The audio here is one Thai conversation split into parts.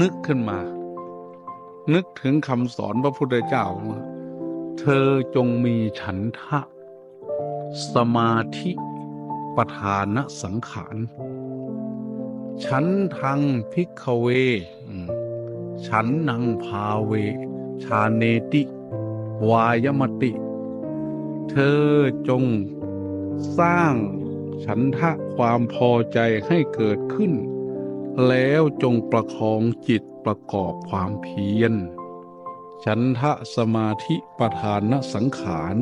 นึกขึ้นมา นึกถึงคำสอนพระพุทธเจ้าว่าเธอจงมีฉันทะ สมาธิประธานสังขารฉันทังพิกเว ฉันนังพาเว ชาเนติ วายมติ เธอจงสร้างฉันทะความพอใจให้เกิดขึ้น แล้วจงประคองจิตประกอบความเพียร ฉันทะสมาธิประธานสังขาร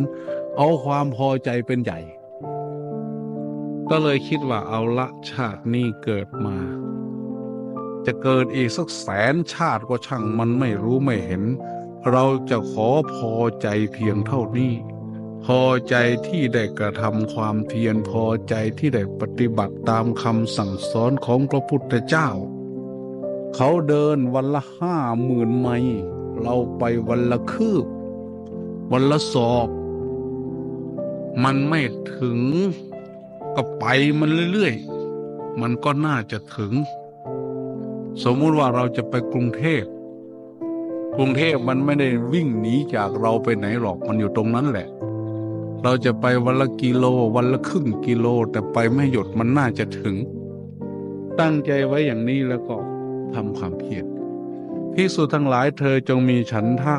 เอาความพอใจเป็นใหญ่ ก็เลยคิดว่าเอาละชาตินี้เกิดมา จะเกิดอีกสักแสนชาติก็ช่างมันไม่รู้ไม่เห็น เราจะขอพอใจเพียงเท่านี้ พอใจที่ได้กระทำความเพียรพอใจที่ได้ปฏิบัติตามคำสั่งสอนของพระพุทธเจ้า เขาเดินวันละห้าหมื่นไมล์เราไปวันละคืบ วันละศอก มันไม่ถึงก็ไปมันเรื่อยๆ มันก็น่าจะถึง สมมุติว่าเราจะไปกรุงเทพกรุงเทพมันไม่ได้วิ่งหนีจากเราไปไหนหรอกมันอยู่ตรงนั้นแหละ เราจะไปวันละกิโลวันละครึ่งกิโล แต่ไปไม่หยุดมันน่าจะถึง ตั้งใจไว้อย่างนี้แล้วก็ทำความเพียรพิสุทั้งหลายเธอจงมีฉันทะ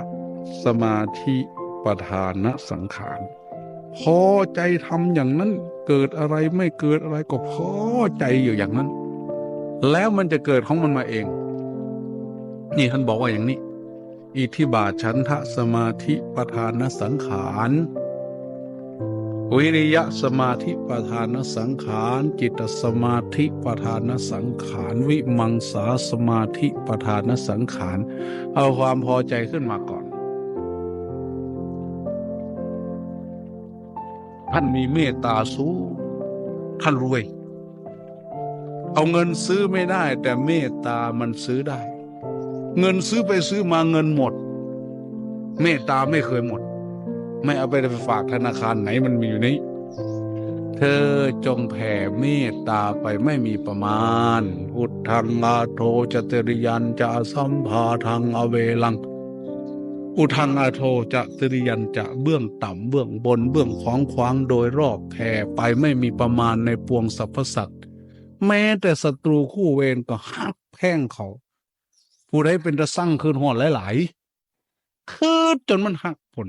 สมาธิประธานสังขารพอใจทำอย่างนั้นเกิดอะไรไม่เกิดอะไรก็พอใจอยู่อย่างนั้น แล้วมันจะเกิดของมันมาเอง นี่ท่านบอกว่าอย่างนี้ อิทธิบาทฉันทะสมาธิประธานสังขาร วิริยะสมาธิประธานสังขาร จิตสมาธิประธานสังขาร วิมังสาสมาธิประธานสังขาร เอาความพอใจขึ้นมาก่อน ท่านมีเมตตาสูงท่านรวย เอาเงินซื้อไม่ได้ แต่เมตตามันซื้อได้ เงินซื้อไปซื้อมาเงินหมด เมตตาไม่เคยหมด ไม่เอาไปฝากธนาคารไหนมันมีอยู่นี้ เธอจงแผ่เมตตาไปไม่มีประมาณ อุทธังอาโทจตริยันจะสัมภาทังอเวลัง อุทังอาโทจะตริยันจะเบื้องต่ำเบื้องบนเบื้องขวางขวางโดยรอบแผ่ไปไม่มีประมาณในปวงสรรพสัตว์แม้แต่ศัตรูคู่เวรก็หักแพ่งเขา ผู้ใดเป็นตะสั่งคืนหอดหลายๆ คืดจนมันหักผล